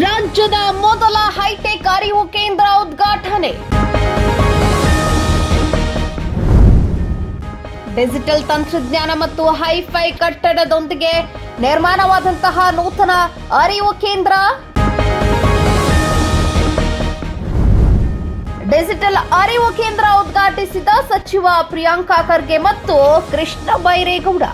ರಾಜ್ಯದ ಮೊದಲ ಹೈಟೆಕ್ ಅರಿವು ಕೇಂದ್ರ ಉದ್ಘಾಟನೆ. ಡಿಜಿಟಲ್ ತಂತ್ರಜ್ಞಾನ ಮತ್ತು ಹೈಫೈ ಕಟ್ಟಡದೊಂದಿಗೆ ನಿರ್ಮಾಣವಾದಂತಹ ನೂತನ ಅರಿವು ಕೇಂದ್ರ. ಡಿಜಿಟಲ್ ಅರಿವು ಕೇಂದ್ರ ಉದ್ಘಾಟಿಸಿದ ಸಚಿವ ಪ್ರಿಯಾಂಕಾ ಖರ್ಗೆ ಮತ್ತು ಕೃಷ್ಣ ಬೈರೇಗೌಡ.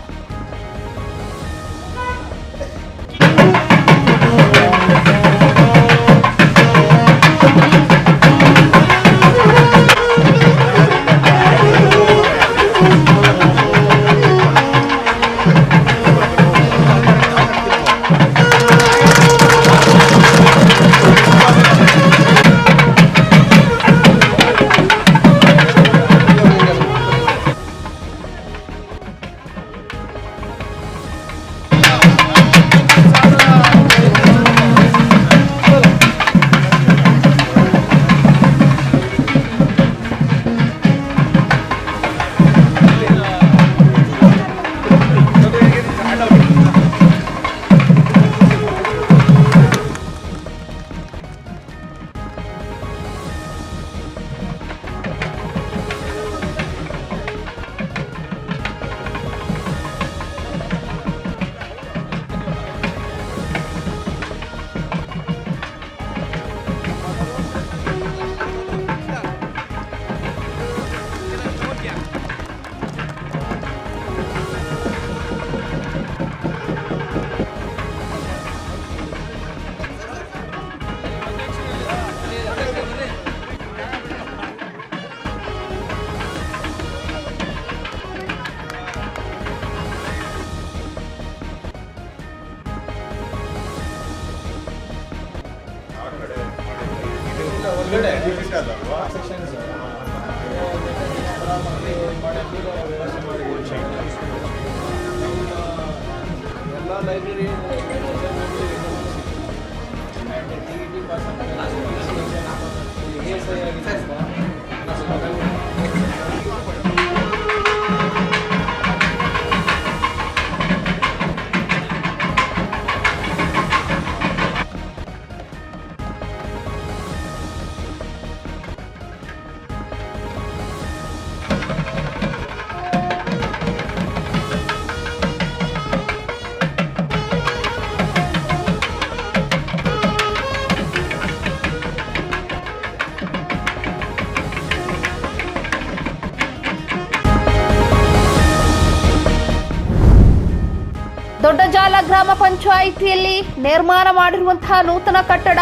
ಪಂಚಾಯಿತಿಯಲ್ಲಿ ನಿರ್ಮಾಣ ಮಾಡಿರುವಂತಹ ನೂತನ ಕಟ್ಟಡ.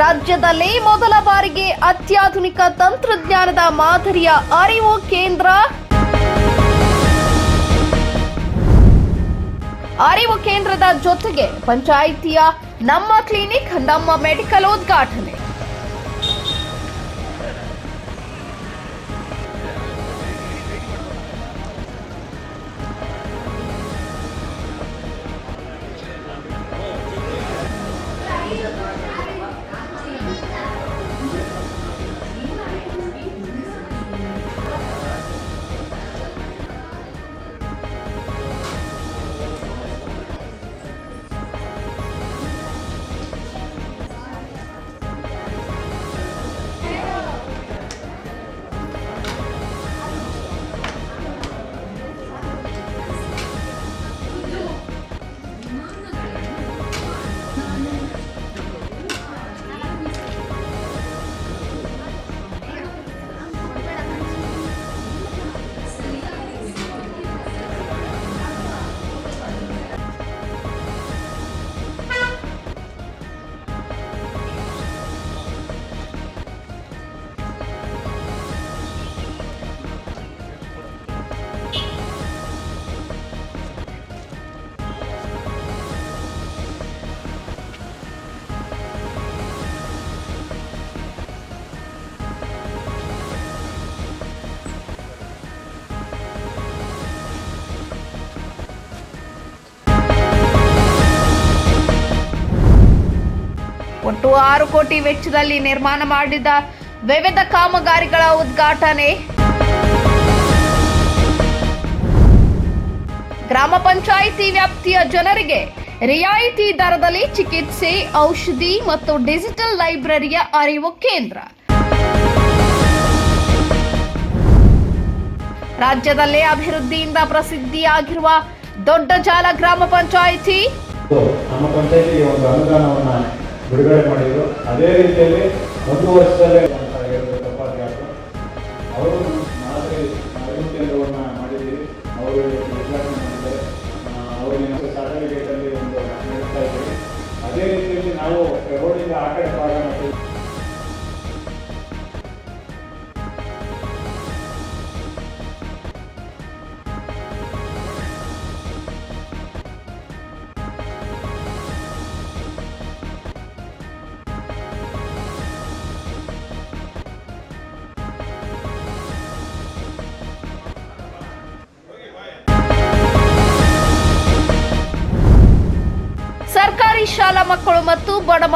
ರಾಜ್ಯದಲ್ಲಿ ಮೊದಲ ಬಾರಿಗೆ ಅತ್ಯಾಧುನಿಕ ತಂತ್ರಜ್ಞಾನದ ಮಾದರಿಯ ಅರಿವು ಕೇಂದ್ರ. ಅರಿವು ಕೇಂದ್ರದ ಜೊತೆಗೆ ಪಂಚಾಯಿತಿಯ ನಮ್ಮ ಕ್ಲಿನಿಕ್, ನಮ್ಮ ಮೆಡಿಕಲ್ ಉದ್ಘಾಟನೆ. ಆರು ಕೋಟಿ ವೆಚ್ಚದಲ್ಲಿ ನಿರ್ಮಾಣ ಮಾಡಿದ ವಿವಿಧ ಕಾಮಗಾರಿಗಳ ಉದ್ಘಾಟನೆ. ಗ್ರಾಮ ಪಂಚಾಯಿತಿ ವ್ಯಾಪ್ತಿಯ ಜನರಿಗೆ ರಿಯಾಯಿತಿ ದರದಲ್ಲಿ ಚಿಕಿತ್ಸೆ, ಔಷಧಿ ಮತ್ತು ಡಿಜಿಟಲ್ ಲೈಬ್ರರಿಯ ಅರಿವು ಕೇಂದ್ರ. ರಾಜ್ಯದಲ್ಲಿ ಅಭಿವೃದ್ಧಿಯಿಂದ ಪ್ರಸಿದ್ಧಿಯಾಗಿರುವ ದೊಡ್ಡ ಜಾಲ ಗ್ರಾಮ ಪಂಚಾಯಿತಿ ಬಿಡುಗಡೆ ಮಾಡಿದ್ರು. ಅದೇ ರೀತಿಯಲ್ಲಿ ಒಂದು ವರ್ಷದಲ್ಲೇ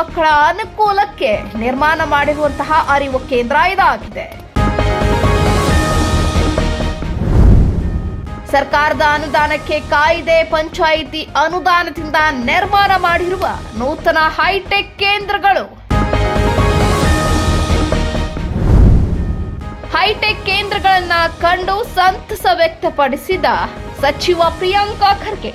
ಮಕ್ಕಳ ಅನುಕೂಲಕ್ಕೆ ನಿರ್ಮಾಣ ಮಾಡಿರುವಂತಹ ಅರಿವು ಕೇಂದ್ರ ಇದಾಗಿದೆ. ಸರ್ಕಾರದ ಅನುದಾನಕ್ಕೆ ಕಾಯ್ದೆ ಪಂಚಾಯಿತಿ ಅನುದಾನದಿಂದ ನಿರ್ಮಾಣ ಮಾಡಿರುವ ನೂತನ ಹೈಟೆಕ್ ಕೇಂದ್ರಗಳು. ಹೈಟೆಕ್ ಕೇಂದ್ರಗಳನ್ನ ಕಂಡು ಸಂತಸ ವ್ಯಕ್ತಪಡಿಸಿದ ಸಚಿವ ಪ್ರಿಯಾಂಕಾ ಖರ್ಗೆ.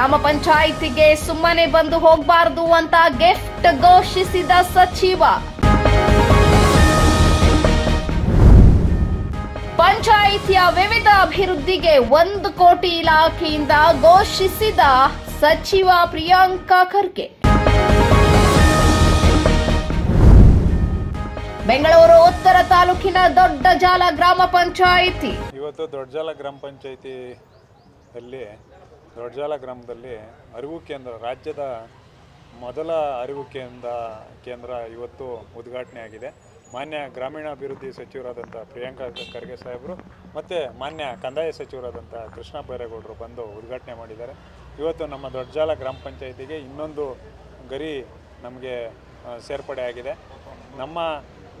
ಗ್ರಾಮ ಪಂಚಾಯಿತಿಗೆ ಸುಮ್ಮನೆ ಬಂದು ಹೋಗಬಾರದು ಅಂತ ಗಿಫ್ಟ್ ಘೋಷಿಸಿದ ಸಚಿವ. ಪಂಚಾಯಿತಿಯ ವಿವಿಧ ಅಭಿವೃದ್ಧಿಗೆ ಒಂದು ಕೋಟಿ ಇಲಾಖೆಯಿಂದ ಘೋಷಿಸಿದ ಸಚಿವ ಪ್ರಿಯಾಂಕಾ ಖರ್ಗೆ. ಬೆಂಗಳೂರು ಉತ್ತರ ತಾಲೂಕಿನ ದೊಡ್ಡ ಜಾಲ ಗ್ರಾಮ ಪಂಚಾಯಿತಿ. ಇವತ್ತು ದೊಡ್ಡಜಾಲ ಗ್ರಾಮ ಪಂಚಾಯಿತಿಯಲ್ಲಿ ದೊಡ್ಡಜಾಲ ಗ್ರಾಮದಲ್ಲಿ ಅರಿವು ಕೇಂದ್ರ, ರಾಜ್ಯದ ಮೊದಲ ಅರಿವು ಕೇಂದ್ರ ಕೇಂದ್ರ ಇವತ್ತು ಉದ್ಘಾಟನೆ ಆಗಿದೆ. ಮಾನ್ಯ ಗ್ರಾಮೀಣಾಭಿವೃದ್ಧಿ ಸಚಿವರಾದಂಥ ಪ್ರಿಯಾಂಕಾ ಖರ್ಗೆ ಸಾಹೇಬರು ಮತ್ತು ಮಾನ್ಯ ಕಂದಾಯ ಸಚಿವರಾದಂಥ ಕೃಷ್ಣ ಬೈರೇಗೌಡರು ಬಂದು ಉದ್ಘಾಟನೆ ಮಾಡಿದ್ದಾರೆ. ಇವತ್ತು ನಮ್ಮ ದೊಡ್ಡಜಾಲ ಗ್ರಾಮ ಪಂಚಾಯಿತಿಗೆ ಇನ್ನೊಂದು ಗರಿ ನಮಗೆ ಸೇರ್ಪಡೆ ಆಗಿದೆ. ನಮ್ಮ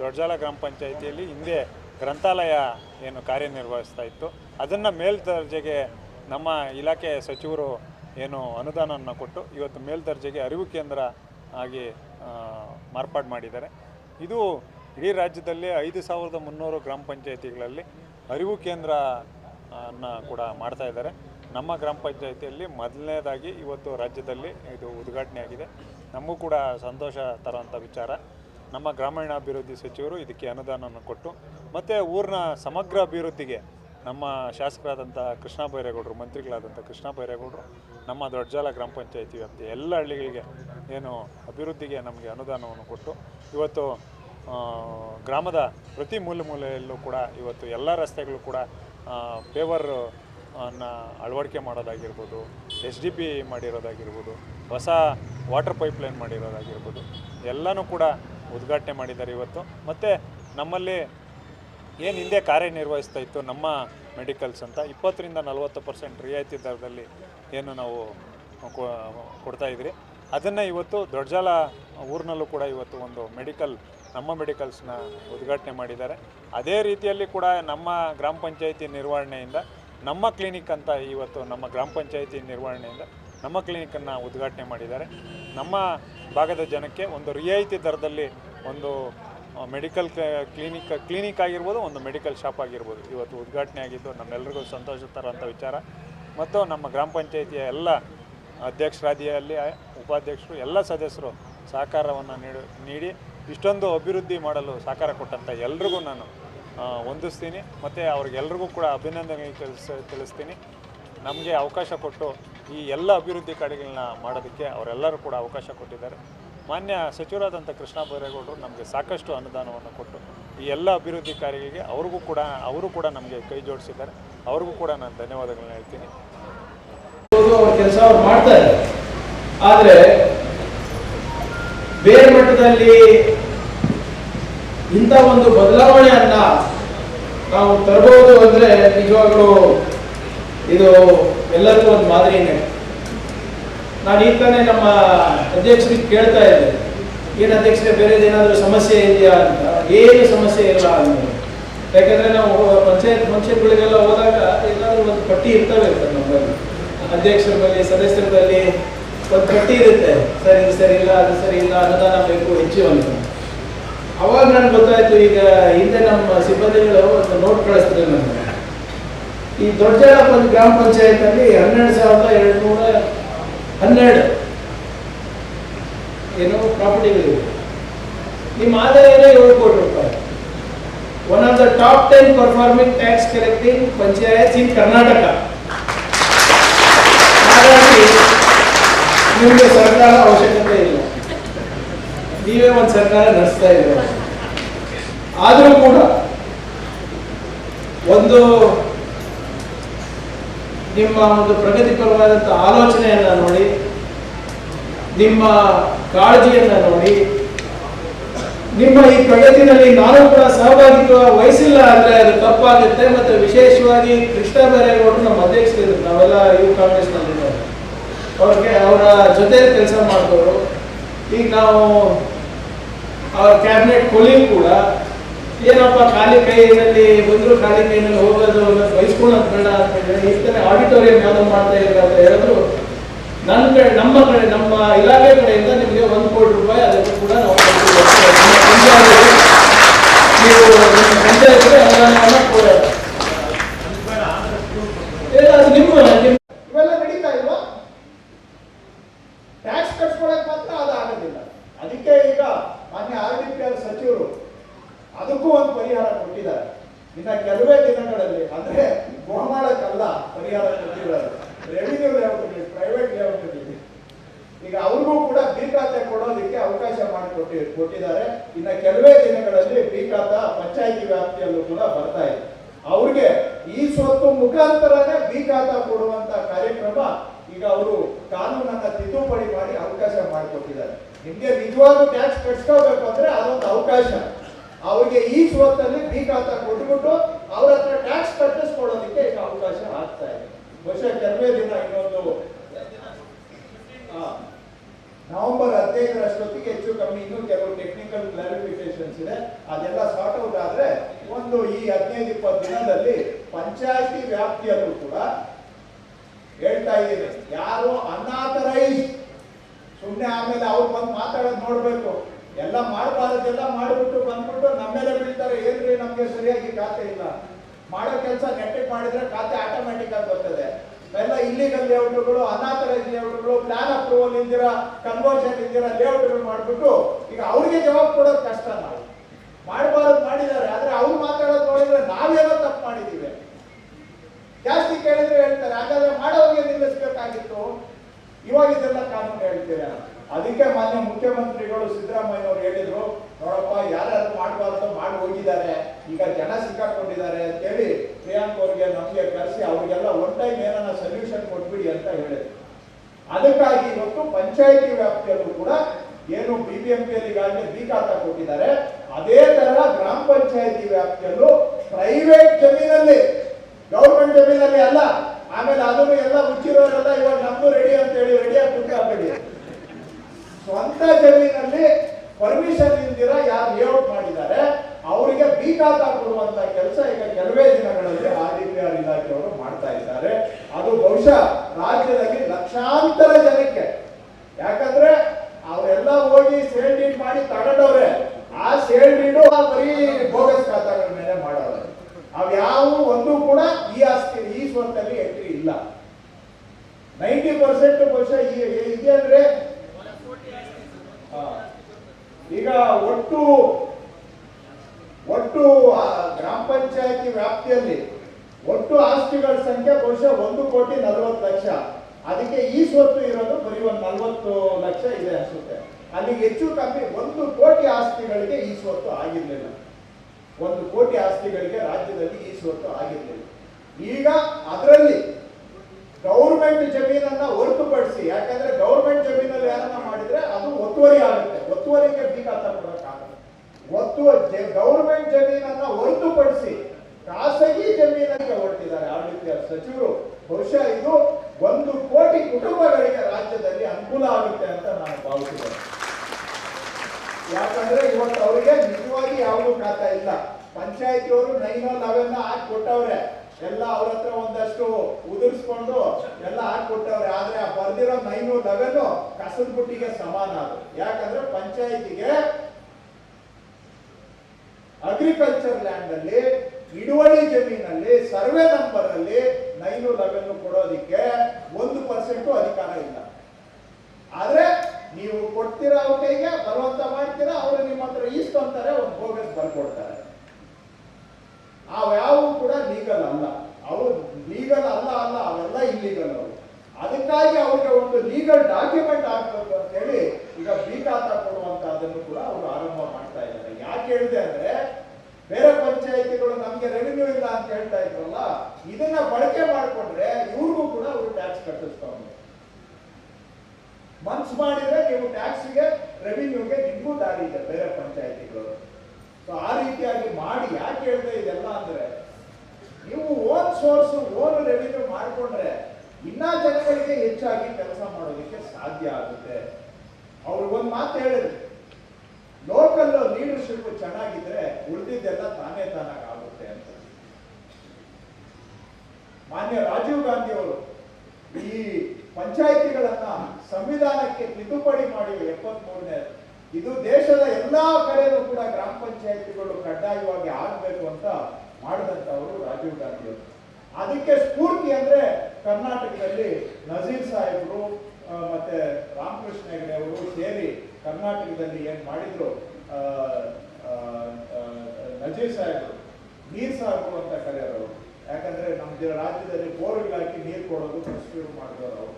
ದೊಡ್ಡಜಾಲ ಗ್ರಾಮ ಪಂಚಾಯಿತಿಯಲ್ಲಿ ಹಿಂದೆ ಗ್ರಂಥಾಲಯ ಏನು ಕಾರ್ಯನಿರ್ವಹಿಸ್ತಾ ಇತ್ತು. ಅದನ್ನು ಮೇಲ್ದರ್ಜೆಗೆ ನಮ್ಮ ಇಲಾಖೆ ಸಚಿವರು ಏನು ಅನುದಾನವನ್ನು ಕೊಟ್ಟು ಇವತ್ತು ಮೇಲ್ದರ್ಜೆಗೆ ಅರಿವು ಕೇಂದ್ರ ಆಗಿ ಮಾರ್ಪಾಡು ಮಾಡಿದ್ದಾರೆ. ಇದು ಇಡೀ ರಾಜ್ಯದಲ್ಲಿ ಐದು ಸಾವಿರದ ಮುನ್ನೂರು ಗ್ರಾಮ ಪಂಚಾಯಿತಿಗಳಲ್ಲಿ ಅರಿವು ಕೇಂದ್ರ, ಅನ್ನು ಕೂಡ ಮಾಡ್ತಾ ಇದ್ದಾರೆ. ನಮ್ಮ ಗ್ರಾಮ ಪಂಚಾಯಿತಿಯಲ್ಲಿ ಮೊದಲನೇದಾಗಿ ಇವತ್ತು ರಾಜ್ಯದಲ್ಲಿ ಇದು ಉದ್ಘಾಟನೆ ಆಗಿದೆ. ನಮಗೂ ಕೂಡ ಸಂತೋಷ ತರುವಂಥ ವಿಚಾರ. ನಮ್ಮ ಗ್ರಾಮೀಣಾಭಿವೃದ್ಧಿ ಸಚಿವರು ಇದಕ್ಕೆ ಅನುದಾನವನ್ನು ಕೊಟ್ಟು ಮತ್ತು ಊರಿನ ಸಮಗ್ರ ಅಭಿವೃದ್ಧಿಗೆ ನಮ್ಮ ಶಾಸಕರಾದಂಥ ಕೃಷ್ಣ ಬೈರೇಗೌಡರು, ಮಂತ್ರಿಗಳಾದಂಥ ಕೃಷ್ಣ ಬೈರೇಗೌಡರು, ನಮ್ಮ ದೊಡ್ಡಜಾಲ ಗ್ರಾಮ ಪಂಚಾಯಿತಿ ವ್ಯಾಪ್ತಿ ಎಲ್ಲ ಹಳ್ಳಿಗಳಿಗೆ ಏನು ಅಭಿವೃದ್ಧಿಗೆ ನಮಗೆ ಅನುದಾನವನ್ನು ಕೊಟ್ಟು ಇವತ್ತು ಗ್ರಾಮದ ಪ್ರತಿ ಮೂಲೆ ಮೂಲೆಯಲ್ಲೂ ಕೂಡ ಇವತ್ತು ಎಲ್ಲ ರಸ್ತೆಗಳು ಕೂಡ ಪೇವರ್ ಅನ್ನು ಅಳವಡಿಕೆ ಮಾಡೋದಾಗಿರ್ಬೋದು ಎಸ್ ಡಿ ಪಿ ಮಾಡಿರೋದಾಗಿರ್ಬೋದು, ಹೊಸ ವಾಟರ್ ಪೈಪ್ಲೈನ್ ಮಾಡಿರೋದಾಗಿರ್ಬೋದು, ಎಲ್ಲನೂ ಕೂಡ ಉದ್ಘಾಟನೆ ಮಾಡಿದ್ದಾರೆ ಇವತ್ತು. ಮತ್ತು ನಮ್ಮಲ್ಲಿ ಏನು ಹಿಂದೆ ಕಾರ್ಯನಿರ್ವಹಿಸ್ತಾ ಇತ್ತು ನಮ್ಮ ಮೆಡಿಕಲ್ಸ್ ಅಂತ? ಇಪ್ಪತ್ತರಿಂದ ನಲವತ್ತು ಪರ್ಸೆಂಟ್ ರಿಯಾಯಿತಿ ದರದಲ್ಲಿ ಏನು ನಾವು ಕೊಡ್ತಾ ಇದ್ರಿ. ಅದನ್ನು ಇವತ್ತು ದೊಡ್ಡಜಾಲ ಊರಿನಲ್ಲೂ ಕೂಡ ಇವತ್ತು ಒಂದು ಮೆಡಿಕಲ್, ನಮ್ಮ ಮೆಡಿಕಲ್ಸ್ನ ಉದ್ಘಾಟನೆ ಮಾಡಿದ್ದಾರೆ. ಅದೇ ರೀತಿಯಲ್ಲಿ ಕೂಡ ನಮ್ಮ ಗ್ರಾಮ ಪಂಚಾಯಿತಿ ನಿರ್ವಹಣೆಯಿಂದ, ನಮ್ಮ ಕ್ಲಿನಿಕ್ ಅಂತ ಇವತ್ತು ನಮ್ಮ ಗ್ರಾಮ ಪಂಚಾಯಿತಿ ನಿರ್ವಹಣೆಯಿಂದ ನಮ್ಮ ಕ್ಲಿನಿಕನ್ನು ಉದ್ಘಾಟನೆ ಮಾಡಿದ್ದಾರೆ. ನಮ್ಮ ಭಾಗದ ಜನಕ್ಕೆ ಒಂದು ರಿಯಾಯಿತಿ ದರದಲ್ಲಿ ಒಂದು ಮೆಡಿಕಲ್ ಕ್ಲಿನಿಕ್ ಕ್ಲಿನಿಕ್ ಆಗಿರ್ಬೋದು, ಒಂದು ಮೆಡಿಕಲ್ ಶಾಪ್ ಆಗಿರ್ಬೋದು. ಇವತ್ತು ಉದ್ಘಾಟನೆ ಆಗಿದ್ದು ನಮ್ಮೆಲ್ಲರಿಗೂ ಸಂತೋಷ ತರೋಂಥ ವಿಚಾರ. ಮತ್ತು ನಮ್ಮ ಗ್ರಾಮ ಪಂಚಾಯಿತಿಯ ಎಲ್ಲ ಅಧ್ಯಕ್ಷರಾದಿಯಲ್ಲಿ ಉಪಾಧ್ಯಕ್ಷರು, ಎಲ್ಲ ಸದಸ್ಯರು ಸಹಕಾರವನ್ನು ನೀಡಿ ನೀಡಿ ಇಷ್ಟೊಂದು ಅಭಿವೃದ್ಧಿ ಮಾಡಲು ಸಹಕಾರ ಕೊಟ್ಟಂಥ ಎಲ್ರಿಗೂ ನಾನು ಹೊಂದಿಸ್ತೀನಿ ಮತ್ತು ಅವ್ರಿಗೆಲ್ರಿಗೂ ಕೂಡ ಅಭಿನಂದನೆ ತಿಳಿಸ್, ತಿಳಿಸ್ತೀನಿ. ನಮಗೆ ಅವಕಾಶ ಕೊಟ್ಟು ಈ ಎಲ್ಲ ಅಭಿವೃದ್ಧಿ ಕಾರ್ಯಗಳನ್ನ ಮಾಡೋದಕ್ಕೆ ಅವರೆಲ್ಲರೂ ಕೂಡ ಅವಕಾಶ ಕೊಟ್ಟಿದ್ದಾರೆ. ಮಾನ್ಯ ಸಚಿವರಾದಂಥ ಕೃಷ್ಣ ಬೈರೇಗೌಡರು ನಮಗೆ ಸಾಕಷ್ಟು ಅನುದಾನವನ್ನು ಕೊಟ್ಟು ಈ ಎಲ್ಲ ಅಭಿವೃದ್ಧಿ ಕಾರ್ಯಗಳಿಗೆ ಅವ್ರಿಗೂ ಕೂಡ, ಅವರು ಕೂಡ ನಮಗೆ ಕೈ ಜೋಡಿಸಿದ್ದಾರೆ. ಅವ್ರಿಗೂ ಕೂಡ ನಾನು ಧನ್ಯವಾದಗಳನ್ನ ಹೇಳ್ತೀನಿ. ಕೆಲಸ ಅವ್ರು ಮಾಡ್ತಾರೆ ಆದರೆ ಬೇರೆ ಮಟ್ಟದಲ್ಲಿ ಇಂಥ ಒಂದು ಬದಲಾವಣೆಯನ್ನ ನಾವು ತರಬಹುದು ಅಂದ್ರೆ ನಿಜವಾಗ್ಲೂ ಇದು ಎಲ್ಲರಿಗೂ ಒಂದು ಮಾದರಿನೇ ನಾನು ಈ ತಾನೇ ನಮ್ಮ ಅಧ್ಯಕ್ಷರಿಗೆ ಕೇಳ್ತಾ ಇದ್ದೆ, ಏನು ಅಧ್ಯಕ್ಷರೇ, ಬೇರೆ ಏನಾದರೂ ಸಮಸ್ಯೆ ಇದೆಯಾ ಅಂತ. ಏನು ಸಮಸ್ಯೆ ಇಲ್ಲ ಅಂತ. ಯಾಕಂದರೆ ನಾವು ಪಂಚಾಯತ್ ಪಂಚಾಯತ್ಗಳಿಗೆಲ್ಲ ಹೋದಾಗ ಏನಾದರೂ ಒಂದು ಪಟ್ಟಿ ಇರ್ತವೆ ಸರ್ ನಮ್ಮಲ್ಲಿ. ಅಧ್ಯಕ್ಷರ ಬಳಿ, ಸದಸ್ಯರ ಬಳಿ ಒಂದು ಪಟ್ಟಿ ಇರುತ್ತೆ. ಸರ್, ಇದು ಸರಿ ಇಲ್ಲ, ಅದು ಸರಿ ಇಲ್ಲ, ಅನುದಾನ ಬೇಕು, ಹೆಚ್ಚು ಅಂತ. ಅವಾಗ ನಾನು ಗೊತ್ತಾಯಿತು, ಈಗ ಹಿಂದೆ ನಮ್ಮ ಸಿಬ್ಬಂದಿಗಳು ಒಂದು ನೋಟ್ ಕಳಿಸ್ತಾರೆ ನನಗೆ ಈ ದೊಡ್ಡ ಗ್ರಾಮ ಪಂಚಾಯತ್ ಅಲ್ಲಿ ಹನ್ನೆರಡು ಸಾವಿರದ ಏಳ್ನೂರ ಹನ್ನೆರಡು. ಏನು ಪ್ರಾಪರ್ಟಿಗಳಿವೆ ನಿಮ್ಮ ಆದಾಯ ಏಳು ಕೋಟಿ ರೂಪಾಯಿ. One of the top ten performing tax collecting panchayat in Karnataka ಹಾಗಾಗಿ ನಿಮಗೆ ಸರ್ಕಾರ ಅವಶ್ಯಕತೆ ಇಲ್ಲ. ನೀವೇ ಒಂದು ಸರ್ಕಾರ ನಡೆಸ್ತಾ ಇದ್ದೀರ? ಆದರೂ ಕೂಡ ಒಂದು ನಿಮ್ಮ ಒಂದು ಪ್ರಗತಿಪರವಾದಂಥ ಆಲೋಚನೆಯನ್ನ ನೋಡಿ, ನಿಮ್ಮ ಕಾಳಜಿಯನ್ನು ನೋಡಿ, ನಿಮ್ಮ ಈ ಪ್ರಗತಿನಲ್ಲಿ ನಾನು ಕೂಡ ಸಹಭಾಗಿತ್ವ ವಹಿಸಿಲ್ಲ ಅಂದರೆ ಅದು ತಪ್ಪಾಗುತ್ತೆ ಮತ್ತೆ ವಿಶೇಷವಾಗಿ ಕೃಷ್ಣ ನಮ್ಮ ಅಧ್ಯಕ್ಷರಿದ್ರು ನಾವೆಲ್ಲ ಯುವ ಕಾಂಗ್ರೆಸ್ನಲ್ಲಿದ್ದಾರೆ ಅವ್ರಿಗೆ ಅವರ ಜೊತೆ ಕೆಲಸ ಮಾಡಿದವರು. ಈಗ ನಾವು ಅವ್ರ ಕ್ಯಾಬಿನೆಟ್ ಕೊಲಿ ಕೂಡ ಏನಪ್ಪ, ಖಾಲಿ ಕೈಯಲ್ಲಿ ಬಂದ್ರು ಖಾಲಿ ಕೈನಲ್ಲಿ ಹೋಗೋದು ಬಯಸ್ಕೊಳ್ಳೋದು ಬೇಡ ಅಂತ ಹೇಳಿ ಇರ್ತಾನೆ ಆಡಿಟೋರಿಯಂ ಯಾವ್ದು ಮಾಡ್ತಾ ಇಲ್ಲ ಅಂತ ಹೇಳಿದ್ರು. ನನ್ನ ಕಡೆ, ನಮ್ಮ ಕಡೆ, ನಮ್ಮ ಇಲಾಖೆ ಕಡೆಯಿಂದ ನಿಮಗೆ ಒಂದು ಕೋಟಿ ರೂಪಾಯಿ ಅದಕ್ಕೆ ಕೂಡ ನಾವು ನೀವು ಅನುದಾನವನ್ನು ಕೊಡೋದು. ನಿಮ್ಮ ಇವೆಲ್ಲ ನಡೀತಾ ಇಲ್ವಾ ಟ್ಯಾಕ್ಸ್ ಕಟ್ಸ್ಕೊಳಕ್ ಮಾತ್ರ ಅದು ಆಗೋದಿಲ್ಲ ಅದಕ್ಕೆ ಈಗ ಮಾನ್ಯ ಆರ್ ಡಿ ಪಿ ಆರ್ ಸಚಿವರು ಅದಕ್ಕೂ ಒಂದು ಪರಿಹಾರ ಕೊಟ್ಟಿದ್ದಾರೆ ಇನ್ನ ಕೆಲವೇ ದಿನಗಳಲ್ಲಿ ಅಂದ್ರೆ ಗೋಮಾಳಕ್ಕಲ್ಲ ಪರಿಹಾರ ಕೊಟ್ಟಿದ್ದಾರೆ ರೆವಿನ್ಯೂ ಲೇಔಟ್ಗೆ ಪ್ರೈವೇಟ್ ಲೇಔಟ್ಗೆ ಈಗ ಅವ್ರಿಗೂ ಕೂಡ ಬಿ ಖಾತೆ ಕೊಡೋದಕ್ಕೆ ಅವಕಾಶ ಮಾಡಿಕೊಟ್ಟಿ ಕೊಟ್ಟಿದ್ದಾರೆ ಇನ್ನ ಕೆಲವೇ ದಿನಗಳಲ್ಲಿ ಬಿ ಖಾತಾ ಪಂಚಾಯಿತಿ ವ್ಯಾಪ್ತಿಯಲ್ಲೂ ಕೂಡ ಬರ್ತಾ ಇದೆ ಅವ್ರಿಗೆ ಈ ಸ್ವತ್ತು ಮುಖಾಂತರನೇ ಬಿ ಖಾತಾ ಕೊಡುವಂತ ಕಾರ್ಯಕ್ರಮ ಈಗ ಅವರು ಕಾನೂನನ್ನ ತಿದ್ದುಪಡಿ ಮಾಡಿ ಅವಕಾಶ ಮಾಡಿಕೊಟ್ಟಿದ್ದಾರೆ ನಿಮ್ಗೆ ನಿಜವಾಗ್ಲೂ ಟ್ಯಾಕ್ಸ್ ಕಟ್ಸ್ಕೋಬೇಕು ಅಂದ್ರೆ ಅದೊಂದು ಅವಕಾಶ ಅವ್ರಿಗೆ ಈ ಸ್ವತ್ತಲ್ಲಿ ಬಿ ಕೊಟ್ಬಿಟ್ಟು ಅವ್ರ ಹತ್ರ ಟ್ಯಾಕ್ಸ್ ಕಟ್ಟಿಸ್ಕೊಳ್ಳೋದಕ್ಕೆ ಈಗ ಅವಕಾಶ ಆಗ್ತಾ ಇದೆ. ಬಹುಶಃ ಕೆಲವೇ ದಿನ ಇನ್ನೊಂದು ನವೆಂಬರ್ ಹದಿನೈದರಷ್ಟೊತ್ತಿಗೆ ಹೆಚ್ಚು ಕಮ್ಮಿ ಇನ್ನು ಕೆಲವು ಟೆಕ್ನಿಕಲ್ ಕ್ಲಾರಿಫಿಕೇಶನ್ಸ್ ಇದೆ. ಅದೆಲ್ಲ ಸಾರ್ಟ್ ಔಟ್ ಆದ್ರೆ ಒಂದು ಈ ಹದಿನೈದು, ಇಪ್ಪತ್ತು ದಿನದಲ್ಲಿ ಪಂಚಾಯತಿ ವ್ಯಾಪ್ತಿಯಲ್ಲೂ ಕೂಡ ಹೇಳ್ತಾ ಇದ್ದೀನಿ, ಯಾರು ಅನಾಥರೈಸ್ ಸುಮ್ಮನೆ ಆಮೇಲೆ ಅವ್ರು ಬಂದು ಮಾತಾಡೋದು ನೋಡ್ಬೇಕು. ಎಲ್ಲ ಮಾಡಬಾರದೆಲ್ಲ ಮಾಡಿಬಿಟ್ಟು ಬಂದ್ಬಿಟ್ಟು ನಮ್ಮ ಮೇಲೆ ಬೀಳ್ತಾರೆ, ಏನ್ರಿ ನಮ್ಗೆ ಸರಿಯಾಗಿ ಖಾತೆ ಇಲ್ಲ. ಮಾಡೋ ಕೆಲಸ ನೆಟ್ಟಿಗೆ ಮಾಡಿದ್ರೆ ಖಾತೆ ಆಟೋಮೆಟಿಕ್ ಆಗಿ ಬರ್ತದೆ. ಎಲ್ಲ ಇಲ್ಲಿಗಲ್ ಲೇಔಟ್ಗಳು ಅನಾಥರೈಸ್ ಲೇಔಟ್ಗಳು ಪ್ಲಾನ್ ಅಪ್ರೂವಲ್ ಇಂದಿರ ಕನ್ವರ್ಷನ್ ಇಂದಿರ ಲೇಔಟ್ಗಳು ಮಾಡಿಬಿಟ್ಟು ಈಗ ಅವ್ರಿಗೆ ಜವಾಬ್ ಕೊಡೋದು ಕಷ್ಟ ನಾವು. ಮಾಡಬಾರದು ಮಾಡಿದ್ದಾರೆ, ಆದ್ರೆ ಅವ್ರು ಮಾತಾಡೋದು ನೋಡಿದ್ರೆ ನಾವೇನೋ ತಪ್ಪು ಮಾಡಿದ್ದೀವಿ. ಜಾಸ್ತಿ ಕೇಳಿದ್ರೆ ಹೇಳ್ತಾರೆ, ಹಾಗಾದ್ರೆ ಮಾಡೋರಿಗೆ ನಿಲ್ಲಿಸ್ಬೇಕಾಗಿತ್ತು. ಇವಾಗ ಇದೆಲ್ಲ ಕಾನೂನು ಹೇಳ್ತೀರಾ? ಅದಕ್ಕೆ ಮಾನ್ಯ ಮುಖ್ಯಮಂತ್ರಿಗಳು ಸಿದ್ದರಾಮಯ್ಯ ಅವರು ಹೇಳಿದ್ರು, ನೋಡಪ್ಪ, ಯಾರ್ಯಾರು ಮಾಡಬಾರ್ದು, ಮಾಡಿ ಹೋಗಿದ್ದಾರೆ, ಈಗ ಜನ ಸಿಕ್ಕಾಕೊಂಡಿದ್ದಾರೆ ಅಂತೇಳಿ ಪ್ರಿಯಾಂಕ್ ಅವ್ರಿಗೆ ನಮಗೆ ಕರೆಸಿ, ಅವರಿಗೆಲ್ಲ ಒನ್ ಟೈಮ್ ಏನನ್ನ ಸೊಲ್ಯೂಷನ್ ಕೊಟ್ಬಿಡಿ ಅಂತ ಹೇಳಿದ್ರು. ಅದಕ್ಕಾಗಿ ಇವತ್ತು ಪಂಚಾಯತಿ ವ್ಯಾಪ್ತಿಯಲ್ಲೂ ಕೂಡ ಏನು ಬಿ ಬಿ ಎಂ ಖಾತಾ ಕೊಟ್ಟಿದ್ದಾರೆ ಅದೇ ತರ ಗ್ರಾಮ ಪಂಚಾಯತಿ ವ್ಯಾಪ್ತಿಯಲ್ಲೂ ಪ್ರೈವೇಟ್ ಜಮೀನಲ್ಲಿ ಗೌರ್ಮೆಂಟ್ ಜಮೀನಲ್ಲಿ ಅಲ್ಲ, ಆಮೇಲೆ ಅದನ್ನು ಎಲ್ಲ ಮುಚ್ಚಿರೋರೆಲ್ಲ ಇವಾಗ ನಮ್ದು ರೆಡಿ ಅಂತ ಹೇಳಿ ರೆಡಿಯಾಗಿ ಕೂತ್ಕೊಬೇಡಿ ಸ್ವಂತ ಜಮೀನಲ್ಲಿ ಪರ್ಮಿಷನ್ ಇಲ್ದಿರ ಯಾರು ಲೇಔಟ್ ಮಾಡಿದ್ದಾರೆ, ಅವರಿಗೆ ಬಿ ಖಾತಾ ಕೊಡುವಂತ ಕೆಲಸ ಈಗ ಕೆಲವೇ ದಿನಗಳಲ್ಲಿ ಆರ್ ಇಲಾಖೆಯವರು ಮಾಡ್ತಾ ಇದ್ದಾರೆ. ಅದು ಬಹುಶಃ ರಾಜ್ಯದಲ್ಲಿ ಲಕ್ಷಾಂತರ ಜನಕ್ಕೆ ಯಾಕಂದ್ರೆ ಅವರೆಲ್ಲ ಹೋಗಿ ಸೇಲ್ ಡೀಡ್ ಮಾಡಿ ತಗೊಂಡವ್ರೆ ಆ ಸೇಲ್ ಡೀಡು ಬರೀ ಬೋಗಸ್ ಖಾತಾಗಳ ಮೇಲೆ ಮಾಡೋರು ಅವ್ಯಾವು ಒಂದು ಕೂಡ ಈ ಆಸ್ತಿ ಈ ಸ್ವತ್ತಲ್ಲಿ ಎಂಟ್ರಿ ಇಲ್ಲ ನೈಂಟಿ ಪರ್ಸೆಂಟ್ ಬಹುಶಃ ಈ- ಈ- ಇದೆ ಅಂದ್ರೆ ಆ, ಈಗ ಒಟ್ಟು ಒಟ್ಟು ಆ, ಗ್ರಾಮ ಪಂಚಾಯತಿ ವ್ಯಾಪ್ತಿಯಲ್ಲಿ ಒಟ್ಟು ಆಸ್ತಿಗಳ ಸಂಖ್ಯೆ ಬಹುಶಃ ಒಂದು ಕೋಟಿ ನಲವತ್ತು ಲಕ್ಷ ಅದಕ್ಕೆ ಈ ಸ್ವತ್ತು ಇರೋದು ಬರೀ ಒಂದು ನಲವತ್ತು ಲಕ್ಷ ಇದೆ ಅನ್ಸುತ್ತೆ ಅಲ್ಲಿ ಹೆಚ್ಚು ಕಮ್ಮಿ ಒಂದು ಕೋಟಿ ಆಸ್ತಿಗಳಿಗೆ ಈ ಸ್ವತ್ತು ಆಗಿರ್ಲಿಲ್ಲ ಒಂದು ಕೋಟಿ ಆಸ್ತಿಗಳಿಗೆ ರಾಜ್ಯದಲ್ಲಿ ಈ ಸ್ವತ್ತು ಆಗಿರ್ಲಿಲ್ಲ ಈಗ ಅದರಲ್ಲಿ ಗೌರ್ಮೆಂಟ್ ಜಮೀನನ್ನ ಹೊರತುಪಡಿಸಿ, ಯಾಕಂದ್ರೆ ಗೌರ್ಮೆಂಟ್ ಜಮೀನಲ್ಲಿ ಯಾರನ್ನ ಮಾಡಿದ್ರೆ ಅದು ಒತ್ತುವರಿ ಆಗುತ್ತೆ. ಒತ್ತುವರಿಗೆ ಬೀಗಾತ ಕೊಡಕ್ಕಾಗಲ್ಲ ಒತ್ತು ಗೌರ್ಮೆಂಟ್ ಜಮೀನನ್ನ ಹೊರತುಪಡಿಸಿ ಖಾಸಗಿ ಜಮೀನಿಗೆ ಹೊರಟಿದ್ದಾರೆ. ಆಡಳಿತ ಸಚಿವರು, ಬಹುಶಃ ಇದು ಒಂದು ಕೋಟಿ ಕುಟುಂಬಗಳಿಗೆ ರಾಜ್ಯದಲ್ಲಿ ಅನುಕೂಲ ಆಗುತ್ತೆ ಅಂತ ನಾನು ಭಾವಿಸಿದ್ದೇನೆ ಯಾಕಂದ್ರೆ ಇವತ್ತು ಅವರಿಗೆ ನಿಜವಾಗಿ ಯಾವುದೂ ಖಾತಾ ಇಲ್ಲ. ಪಂಚಾಯತಿಯವರು ನೈನೋ ಲೆವೆನ್ ಹಾಕಿ ಕೊಟ್ಟವ್ರೆ. ಎಲ್ಲ ಅವ್ರ ಹತ್ರ ಒಂದಷ್ಟು ಉದುರಿಸ್ಕೊಂಡು ಎಲ್ಲ ಹಾಕ್ಬಿಟ್ಟವ್ರೆ ಆದ್ರೆ ಆ ಬರ್ದಿರೋ ನೈನು ಲೆವೆನ್ ಕಸದ ಬುಟ್ಟಿಗೆ ಸಮಾನ ಅದು. ಯಾಕಂದ್ರೆ ಪಂಚಾಯತಿಗೆ ಅಗ್ರಿಕಲ್ಚರ್ ಲ್ಯಾಂಡ್ ಅಲ್ಲಿ, ಹಿಡುವಳಿ ಜಮೀನಲ್ಲಿ, ಸರ್ವೆ ನಂಬರ್ ಅಲ್ಲಿ ನೈನು ಲೆವೆನ್ ಕೊಡೋದಿಕ್ಕೆ ಒಂದು ಪರ್ಸೆಂಟ್ ಅಧಿಕಾರ ಇಲ್ಲ ಆದ್ರೆ ನೀವು ಕೊಡ್ತೀರಾ ಅವ್ರ ಕೈಗೆ ಬರುವಂತ ಮಾಡ್ತೀರಾ ಅವರು ನಿಮ್ಮ ಹತ್ರ ಈಸ್ಕೊಂತಾರೆ ಒಂದು ಬೋಗಸ್ ಬರ್ಕೊಡ್ತಾರೆ ಅವ್ಯಾವು ಕೂಡ ಲೀಗಲ್ ಅಲ್ಲ ಅವು ಲೀಗಲ್ ಅಲ್ಲ ಅಲ್ಲ ಅವೆಲ್ಲ ಇಲ್ಲೀಗಲ್ ಅವು ಅದಕ್ಕಾಗಿ ಅವ್ರಿಗೆ ಒಂದು ಲೀಗಲ್ ಡಾಕ್ಯುಮೆಂಟ್ ಆಗ್ಬೇಕು ಅಂತ ಹೇಳಿ ಈಗ ಬಿ ಖಾತಾ ಕೊಡುವಂತಹದನ್ನು ಕೂಡ ಅವರು ಆರಂಭ ಮಾಡ್ತಾ ಇದ್ದಾರೆ ಯಾಕೆ ಹೇಳಿದೆ ಅಂದ್ರೆ ಬೇರೆ ಪಂಚಾಯತಿಗಳು ನಮ್ಗೆ ರೆವಿನ್ಯೂ ಇಲ್ಲ ಅಂತ ಹೇಳ್ತಾ ಇದ್ರಲ್ಲ ಇದನ್ನ ಬಳಕೆ ಮಾಡ್ಕೊಂಡ್ರೆ ಇವ್ರಿಗೂ ಕೂಡ ಅವರು ಟ್ಯಾಕ್ಸ್ ಕಟ್ಟಿಸ್ಕೊಂಡು ಮನ್ಸ್ ಮಾಡಿದ್ರೆ ನೀವು ಟ್ಯಾಕ್ಸ್ಗೆ ರೆವಿನ್ಯೂಗೆ ನಿಮಗೂ ದಾರಿ ಇದೆ ಬೇರೆ ಪಂಚಾಯತಿಗಳು ಸೊ ಆ ರೀತಿಯಾಗಿ ಮಾಡಿ ಯಾಕೆ ಹೇಳ್ತಾ ಇದೆಲ್ಲ ಅಂದ್ರೆ ನೀವು ಓನ್ ಸೋರ್ಸ್ ಓನ್ ರೆವಿನ್ಯೂ ಮಾಡ್ಕೊಂಡ್ರೆ ಇನ್ನ ಜನಗಳಿಗೆ ಹೆಚ್ಚಾಗಿ ಕೆಲಸ ಮಾಡೋದಕ್ಕೆ ಸಾಧ್ಯ ಆಗುತ್ತೆ ಅವ್ರು ಒಂದ್ ಮಾತು ಹೇಳಿದ್ರು. ಲೋಕಲ್ ಲೀಡರ್ಶಿಪ್ ಚೆನ್ನಾಗಿದ್ರೆ ಉಳಿದಿದ್ದೆಲ್ಲ ತಾನೇ ತಾನಾಗ ಆಗುತ್ತೆ ಅಂತ. ಮಾನ್ಯ ರಾಜೀವ್ ಗಾಂಧಿ ಅವರು ಈ ಪಂಚಾಯಿತಿಗಳನ್ನ ಸಂವಿಧಾನಕ್ಕೆ ತಿದ್ದುಪಡಿ ಮಾಡಿ ಎಪ್ಪತ್ತ್ ಮೂರನೇ ಇದು ದೇಶದ ಎಲ್ಲಾ ಕಡೆನೂ ಕೂಡ ಗ್ರಾಮ ಪಂಚಾಯಿತಿಗಳು ಕಡ್ಡಾಯವಾಗಿ ಆಗ್ಬೇಕು ಅಂತ ಮಾಡಿದಂತವರು ರಾಜೀವ್ ಗಾಂಧಿ ಅವರು ಅದಕ್ಕೆ ಸ್ಫೂರ್ತಿ ಅಂದ್ರೆ ಕರ್ನಾಟಕದಲ್ಲಿ ನಜೀರ್ ಸಾಹೇಬರು ಮತ್ತೆ ರಾಮಕೃಷ್ಣ ಹೆಗಡೆ ಅವರು ಸೇರಿ ಕರ್ನಾಟಕದಲ್ಲಿ ಏನ್ ಮಾಡಿದ್ರು ನಜೀರ್ ಸಾಹೇಬರು, ನೀರ್ ಸಾಕು ಅಂತ ಕರೆಯೋರು. ಯಾಕಂದ್ರೆ ನಮ್ಮ ರಾಜ್ಯದಲ್ಲಿ ಬೋರ್ಗಳು ಹಾಕಿ ನೀರು ಕೊಡೋದು ಶುರು ಮಾಡಿದವರು. ಅವರು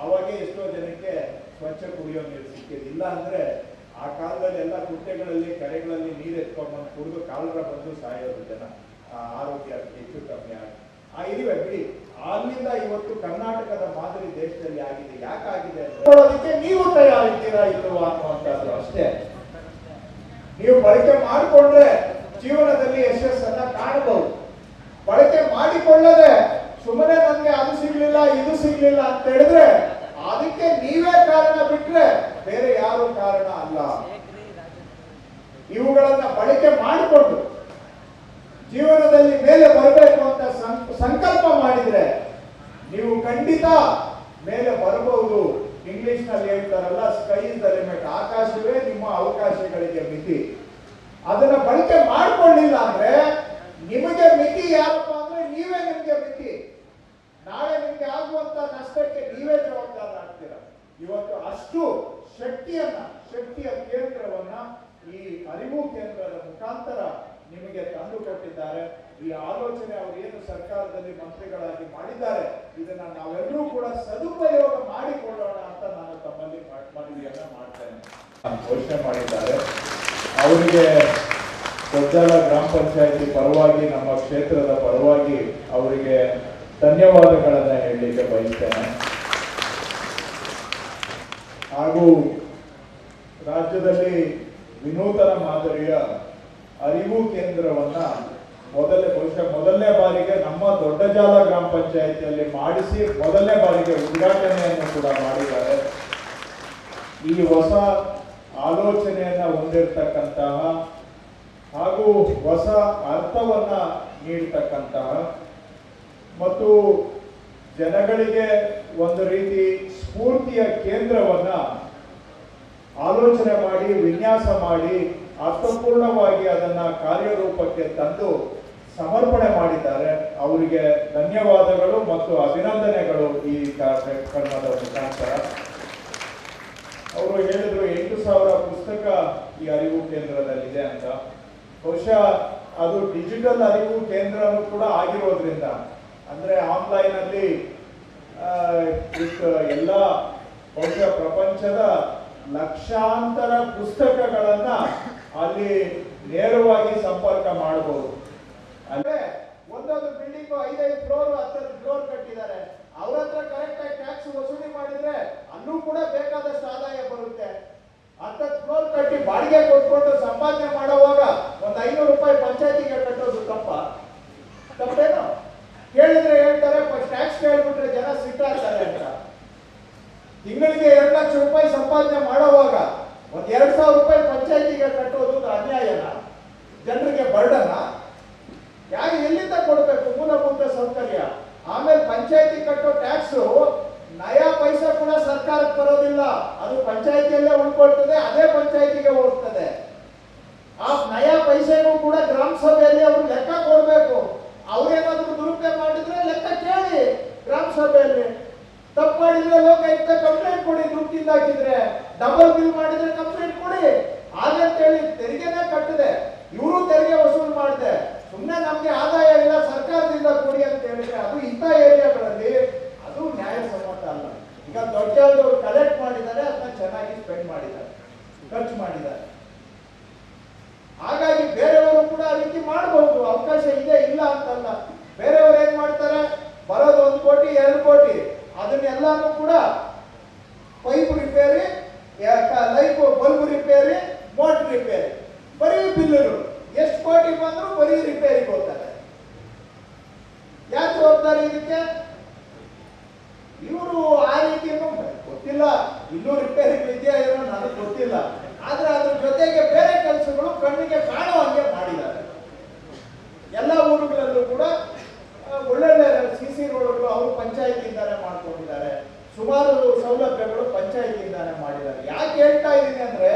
ಆವಾಗೇ ಎಷ್ಟೋ ಜನಕ್ಕೆ ಸ್ವಚ್ಛ ಕುಡಿಯೋ ನೀರು ಸಿಕ್ಕಿದೆ. ಇಲ್ಲ ಅಂದ್ರೆ ಆ ಕಾಲದಲ್ಲಿ ಎಲ್ಲ ಕುಟ್ಟೆಗಳಲ್ಲಿ ಕೆರೆಗಳಲ್ಲಿ ನೀರು ಎತ್ಕೊಂಡ್ಬಂದು ಕುಡಿದು ಕಾಲರ ಬಂದು ಸಾಯೋದು ಜನ. ಆರೋಗ್ಯ ಹೆಚ್ಚು ಕಮ್ಮಿ ಆಗಿ. ಆ, ಇದಿವೆ ಬಿಡಿ. ಅಲ್ಲಿಂದ ಇವತ್ತು ಕರ್ನಾಟಕದ ಮಾದರಿ ದೇಶದಲ್ಲಿ ಆಗಿದೆ. ಯಾಕಾಗಿದೆ ಅಂತ ನೋಡೋದಕ್ಕೆ ನೀವು ತಯಾರಿದ್ದೀರಾ ಇಲ್ಲವಾ ಅನ್ನುವಂಥದ್ದು ಅಷ್ಟೇ. ನೀವು ಬಳಕೆ ಮಾಡಿಕೊಂಡ್ರೆ ಜೀವನದಲ್ಲಿ ಯಶಸ್ಸನ್ನ ಕಾಣಬಹುದು. ಬಳಕೆ ಮಾಡಿಕೊಳ್ಳದೆ ಸುಮ್ಮನೆ ನನಗೆ ಅದು ಸಿಗ್ಲಿಲ್ಲ ಇದು ಸಿಗ್ಲಿಲ್ಲ ಅಂತ ಹೇಳಿದ್ರೆ ಅದಕ್ಕೆ ನೀವೇ ಕಾರಣ ಬಿಟ್ರೆ ಬೇರೆ ಯಾರು ಕಾರಣ ಅಲ್ಲ. ಇವುಗಳನ್ನ ಬಳಕೆ ಮಾಡಿಕೊಂಡು ಜೀವನದಲ್ಲಿ ಮೇಲೆ ಬರಬೇಕು ಅಂತ ಸಂಕಲ್ಪ ಮಾಡಿದ್ರೆ ನೀವು ಖಂಡಿತ ಮೇಲೆ ಬರಬಹುದು. ಇಂಗ್ಲಿಷ್ನಲ್ಲಿ ಹೇಳ್ತಾರಲ್ಲ ಸ್ಕೈ ಇಸ್ ದ ಲಿಮಿಟ್ ಆಕಾಶವೇ ನಿಮ್ಮ ಅವಕಾಶಗಳಿಗೆ ಮಿತಿ. ಅದನ್ನ ಬಳಕೆ ಮಾಡಿಕೊಳ್ಳಿಲ್ಲ ಅಂದ್ರೆ ನಿಮಗೆ ಮಿತಿ ಯಾರಪ್ಪ ಅಂದ್ರೆ ನೀವೇ ನಿಮಗೆ ಮಿತಿ. ನಾಳೆ ನಿಮ್ಗೆ ಆಗುವಂತ ನಷ್ಟಕ್ಕೆ ನೀವೇ ಜವಾಬ್ದಾರ ಆಗ್ತೀರ. ಇವತ್ತು ಅಷ್ಟು ಶಕ್ತಿಯನ್ನ, ಶಕ್ತಿಯ ಕೇಂದ್ರವನ್ನ ಈ ಅರಿವು ಕೇಂದ್ರದ ಮುಖಾಂತರ ನಿಮಗೆ ತಂದು ಕೊಟ್ಟಿದ್ದಾರೆ. ಈ ಆಲೋಚನೆ ಅವರು ಏನು ಸರ್ಕಾರದಲ್ಲಿ ಮಂತ್ರಿಗಳಾಗಿ ಮಾಡಿದ್ದಾರೆ, ಇದನ್ನ ನಾವೆಲ್ಲರೂ ಕೂಡ ಸದುಪಯೋಗ ಮಾಡಿಕೊಳ್ಳೋಣ ಅಂತ ನಾನು ತಮ್ಮಲ್ಲಿ ಮನವಿಯನ್ನ ಮಾಡ್ತೇನೆ. ಘೋಷಣೆ ಮಾಡಿದ್ದಾರೆ. ಅವರಿಗೆ ದೊಡ್ಡಲ ಗ್ರಾಮ ಪಂಚಾಯತಿ ಪರವಾಗಿ, ನಮ್ಮ ಕ್ಷೇತ್ರದ ಪರವಾಗಿ ಅವರಿಗೆ ಧನ್ಯವಾದಗಳನ್ನು ಹೇಳಲಿಕ್ಕೆ ಬಯಸ್ತೇನೆ. ಹಾಗೂ ರಾಜ್ಯದಲ್ಲಿ ವಿನೂತನ ಮಾದರಿಯ ಅರಿವು ಕೇಂದ್ರವನ್ನ ಮೊದಲೇ ಬಹುಶಃ ಮೊದಲನೇ ಬಾರಿಗೆ ನಮ್ಮ ದೊಡ್ಡಜಾಲ ಗ್ರಾಮ ಪಂಚಾಯತಿಯಲ್ಲಿ ಮಾಡಿಸಿ ಮೊದಲನೇ ಬಾರಿಗೆ ಉದ್ಘಾಟನೆಯನ್ನು ಕೂಡ ಮಾಡಿದ್ದಾರೆ. ಈ ಹೊಸ ಆಲೋಚನೆಯನ್ನ ಹೊಂದಿರತಕ್ಕಂತಹ ಹಾಗೂ ಹೊಸ ಅರ್ಥವನ್ನ ನೀಡ್ತಕ್ಕಂತಹ ಮತ್ತು ಜನಗಳಿಗೆ ಒಂದು ರೀತಿ ಸ್ಫೂರ್ತಿಯ ಕೇಂದ್ರವನ್ನ ಆಲೋಚನೆ ಮಾಡಿ, ವಿನ್ಯಾಸ ಮಾಡಿ ಅರ್ಥಪೂರ್ಣವಾಗಿ ಅದನ್ನ ಕಾರ್ಯರೂಪಕ್ಕೆ ತಂದು ಸಮರ್ಪಣೆ ಮಾಡಿದ್ದಾರೆ. ಅವರಿಗೆ ಧನ್ಯವಾದಗಳು ಮತ್ತು ಅಭಿನಂದನೆಗಳು ಈ ಕಾರ್ಯಕ್ರಮದ ಮುಖಾಂತರ. ಅವರು ಹೇಳಿದ್ರು, ಎಂಟು ಸಾವಿರ ಪುಸ್ತಕ ಈ ಅರಿವು ಕೇಂದ್ರದಲ್ಲಿದೆ ಅಂತ. ಬಹುಶಃ ಅದು ಡಿಜಿಟಲ್ ಅರಿವು ಕೇಂದ್ರನೂ ಕೂಡ ಆಗಿರೋದ್ರಿಂದ. ಅಂದ್ರೆ ಆನ್ಲೈನ್ ಅಲ್ಲಿ ಎಲ್ಲ ಬಹುಶಃ ಪ್ರಪಂಚದ ಲಕ್ಷಾಂತರ ಪುಸ್ತಕಗಳನ್ನ ಅಲ್ಲಿ ನೇರವಾಗಿ ಸಂಪರ್ಕ ಮಾಡಬಹುದು. ಅಂದ್ರೆ ಒಂದೊಂದು ಬಿಲ್ಡಿಂಗ್ ಐದೈದು ಫ್ಲೋರ್ ಹತ್ತೈದು ಫ್ಲೋರ್ ಕಟ್ಟಿದ್ದಾರೆ. ಅವ್ರ ಹತ್ರ ಕರೆಕ್ಟ್ ಆಗಿ ಟ್ಯಾಕ್ಸ್ ವಸೂಲಿ ಮಾಡಿದ್ರೆ ಅಲ್ಲೂ ಕೂಡ ಬೇಕಾದಷ್ಟು ಆದಾಯ ಬರುತ್ತೆ. ಹತ್ತತ್ತು ಫ್ಲೋರ್ ಕಟ್ಟಿ ಬಾಡಿಗೆ ಕೊಟ್ಕೊಂಡು ಸಂಪಾದನೆ ಮಾಡುವಾಗ ಒಂದು ಐನೂರು ರೂಪಾಯಿ ಪಂಚಾಯತಿಗೆ ಕಟ್ಟೋದು ತಪ್ಪ. ತಪ್ಪೇನು? ಕೇಳಿದ್ರೆ ಹೇಳ್ತಾರೆ ಟ್ಯಾಕ್ಸ್ ಕೇಳ್ಬಿಟ್ರೆ ಜನ ಸಿಟ್ಟಾಗ್ತಾರೆ ಅಂತ. ತಿಂಗಳಿಗೆ ಎರಡು ಲಕ್ಷ ರೂಪಾಯಿ ಸಂಪಾದನೆ ಮಾಡುವಾಗ ಒಂದ್ ಎರಡ್ ಸಾವಿರ ರೂಪಾಯಿ ಪಂಚಾಯತಿಗೆ ಕಟ್ಟೋದು ಅನ್ಯಾಯನ? ಜನರಿಗೆ ಬರ್ಡನ? ಯಾಕೆ ಎಲ್ಲಿಂದ ಕೊಡಬೇಕು ಮೂಲಭೂತ ಸೌಕರ್ಯ? ಆಮೇಲೆ ಪಂಚಾಯತಿ ಕಟ್ಟೋ ಟ್ಯಾಕ್ಸ್, ನಯಾ ಪೈಸೆ ಕೂಡ ಸರ್ಕಾರಕ್ಕೆ ಬರೋದಿಲ್ಲ. ಅದು ಪಂಚಾಯತಿಯಲ್ಲೇ ಉಳ್ಕೊಳ್ತದೆ, ಅದೇ ಪಂಚಾಯತಿಗೆ ಹೋಗ್ತದೆ. ಆ ನಯಾ ಪೈಸೆಗೂ ಕೂಡ ಗ್ರಾಮ ಸಭೆಯಲ್ಲಿ ಅವ್ರು ಲೆಕ್ಕ ಕೊಡ್ಬೇಕು. ಅವ್ರೇನಾದ್ರೂ ದುರುಪಯೋಗ ಮಾಡಿದ್ರೆ ಲೆಕ್ಕ ಕೇಳಿ ಗ್ರಾಮ ಸಭೆಯಲ್ಲಿ. ತಪ್ಪು ಮಾಡಿದ್ರೆ ಲೋಕಾಯುಕ್ತ ಕಂಪ್ಲೇಂಟ್ ಕೊಡಿ, ದುಡ್ಡು ತಿಂದಾಕಿದ್ರೆ. ಡಬಲ್ ಬಿಲ್ ಮಾಡಿದ್ರೆ ಕಂಪ್ಲೇಂಟ್ ಕೊಡಿ. ಹಾಗಂತೇಳಿ ತೆರಿಗೆನೇ ಕಟ್ಟಿದೆ. ಇವರು ತೆರಿಗೆ ವಸೂಲು ಮಾಡಿದೆ. ಸುಮ್ಮನೆ ನಮ್ಗೆ ಆದಾಯ ಇಲ್ಲ, ಸರ್ಕಾರದಿಂದ ಕೊಡಿ ಅಂತ ಹೇಳಿದ್ರೆ ಅದು ಇಂಥ ಏರಿಯಾಗಳಲ್ಲಿ ಅದು ನ್ಯಾಯಸಮ್ಮತ ಅಲ್ಲ. ಈಗ ದೊಡ್ಡವರು ಕಲೆಕ್ಟ್ ಮಾಡಿದ್ದಾರೆ, ಅದನ್ನ ಚೆನ್ನಾಗಿ ಸ್ಪೆಂಡ್ ಮಾಡಿದ್ದಾರೆ. ಖರ್ಚು ಮಾಡಿದ್ದಾರೆ. ಹಾಗಾಗಿ ಬೇರೆಯವರು ಕೂಡ ಆ ರೀತಿ ಮಾಡಬಹುದು. ಅವಕಾಶ ಇದೆ, ಇಲ್ಲ ಅಂತಲ್ಲ. ಬೇರೆಯವರು ಏನ್ ಮಾಡ್ತಾರೆ? ಬರೋದು ಒಂದು ಕೋಟಿ, ಎರಡು ಕೋಟಿ. ಅದನ್ನೆಲ್ಲಾನು ಕೂಡ pipe repair life bulb repair motor repair. ಬರೀ ಬಿಲ್ಲುಗಳು. ಎಷ್ಟು ಕೋಟಿ ಬಂದ್ರು ಬರೀ ರಿಪೇರಿಗೆ ಹೋಗ್ತಾರೆ. ಯಾಕೆ ಹೋಗ್ತಾರೆ ಇದಕ್ಕೆ? ಇವರು ಆ ರೀತಿ ಗೊತ್ತಿಲ್ಲ. ಇನ್ನೂ ರಿಪೇರಿಗಳಿದೆಯಾ ಏನೋ ನನಗೆ ಗೊತ್ತಿಲ್ಲ. ಆದರೆ ಅದ್ರ ಜೊತೆಗೆ ಬೇರೆ ಕೆಲಸಗಳು ಕಣ್ಣಿಗೆ ಕಾಣೋ ಹಾಗೆ ಮಾಡಿದ್ದಾರೆ. ಎಲ್ಲ ಊರುಗಳಲ್ಲೂ ಕೂಡ ಒಳ್ಳೊಳ್ಳೆ ಸಿ ಸಿ ರೋಡ್ಗಳು ಅವರು ಪಂಚಾಯತಿಯಿಂದಾನೆ ಮಾಡ್ಕೊಂಡಿದ್ದಾರೆ. ಸುಮಾರು ಸೌಲಭ್ಯಗಳು ಪಂಚಾಯತಿಯಿಂದಾನೆ ಮಾಡಿದ್ದಾರೆ. ಯಾಕೆ ಹೇಳ್ತಾ ಇದ್ದೀನಿ ಅಂದ್ರೆ,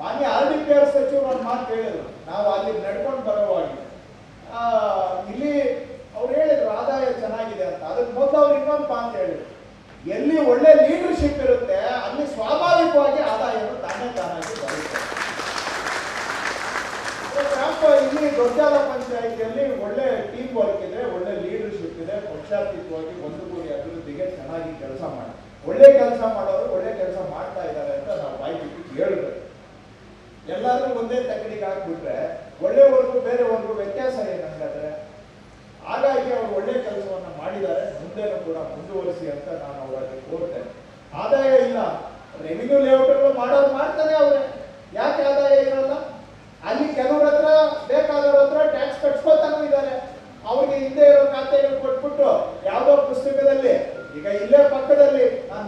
ಮಾನ್ಯ ಆರ್ಡಿ ಡಿ ಆರ್ ಸಚಿವರು ಒಂದು ಮಾತು ಹೇಳಿದ್ರು. ನಾವು ಅಲ್ಲಿ ನಡ್ಕೊಂಡು ಬರುವಾಗ ಇಲ್ಲಿ ಅವ್ರು ಹೇಳಿದ್ರು, ಆದಾಯ ಚೆನ್ನಾಗಿದೆ ಅಂತ. ಅದಕ್ಕೆ ಮೊದಲು ಅವ್ರು ಇನ್ನೊಂದು ಅಂತ ಹೇಳಿದ್ರು. ಎಲ್ಲಿ ಒಳ್ಳೆ ಲೀಡರ್ಶಿಪ್ ಇರುತ್ತೆ, ಅಲ್ಲಿ ಸ್ವಾಭಾವಿಕವಾಗಿ ಆದಾಯವನ್ನು ತಾನೇ ತಾನಾಗಿ ಬರುತ್ತೆ. ಇಲ್ಲಿ ದೊಡ್ಡಾಲ ಪಂಚಾಯಿತಿಯಲ್ಲಿ ಒಳ್ಳೆ ಟೀಮ್ ವರ್ಕ್ ಇದೆ, ಒಳ್ಳೆ ಲೀಡರ್ಶಿಪ್ ಇದೆ, ಪಕ್ಷಾತೀತವಾಗಿ ಒಂದುಗೂಡಿ ಅಭಿವೃದ್ಧಿಗೆ ಚೆನ್ನಾಗಿ ಕೆಲಸ ಮಾಡಿ, ಒಳ್ಳೆ ಕೆಲಸ ಮಾಡೋರು ಒಳ್ಳೆ ಕೆಲಸ ಮಾಡ್ತಾ ಇದ್ದಾರೆ ಅಂತ ನಾವು ಬಾಯಿ ಬಿಟ್ಟು ಎಲ್ಲರೂ ಒಂದೇ ತಕಡಿಗೆ ಹಾಕ್ಬಿಟ್ರೆ ಒಳ್ಳೆವರೆಗೂ ಬೇರೆವರೆಗೂ ವ್ಯತ್ಯಾಸ ಏನಂಗಾದ್ರೆ ಹಾಗಾಗಿ ಅವರು ಒಳ್ಳೆ ಕೆಲಸವನ್ನು ಮಾಡಿದ್ದಾರೆ, ಮುಂದೆನೂ ಕೂಡ ಮುಂದುವರಿಸಿ ಅಂತ ನಾನು ಅವರಲ್ಲಿ ಕೋರ್ತೇನೆ ಆದಾಯ ಇಲ್ಲ. ರೆವಿನ್ಯೂ ಲೇಔಟ್ಗಳು ಮಾಡೋರು ಮಾಡ್ತಾನೆ ಅವರೇ. ಯಾಕೆ ಆದಾಯ ಇರಲ್ಲ? ಅಲ್ಲಿ ಕೆಲವ್ರ ಹತ್ರ ಬೇಕಾದವ್ರ ಹತ್ರ ಟ್ಯಾಕ್ಸ್ ಕಟ್ಸ್ಕೊತಾನು ಇದ್ದಾರೆ ಅವ್ರಿಗೆ ಹಿಂದೆ ಇರೋ ಖಾತೆಗಳು ಕೊಟ್ಬಿಟ್ಟು ಯಾವ್ದೋ ಪುಸ್ತಕದಲ್ಲಿ, ಈಗ ಇಲ್ಲೇ ಪಕ್ಕದಲ್ಲಿ ನಾನು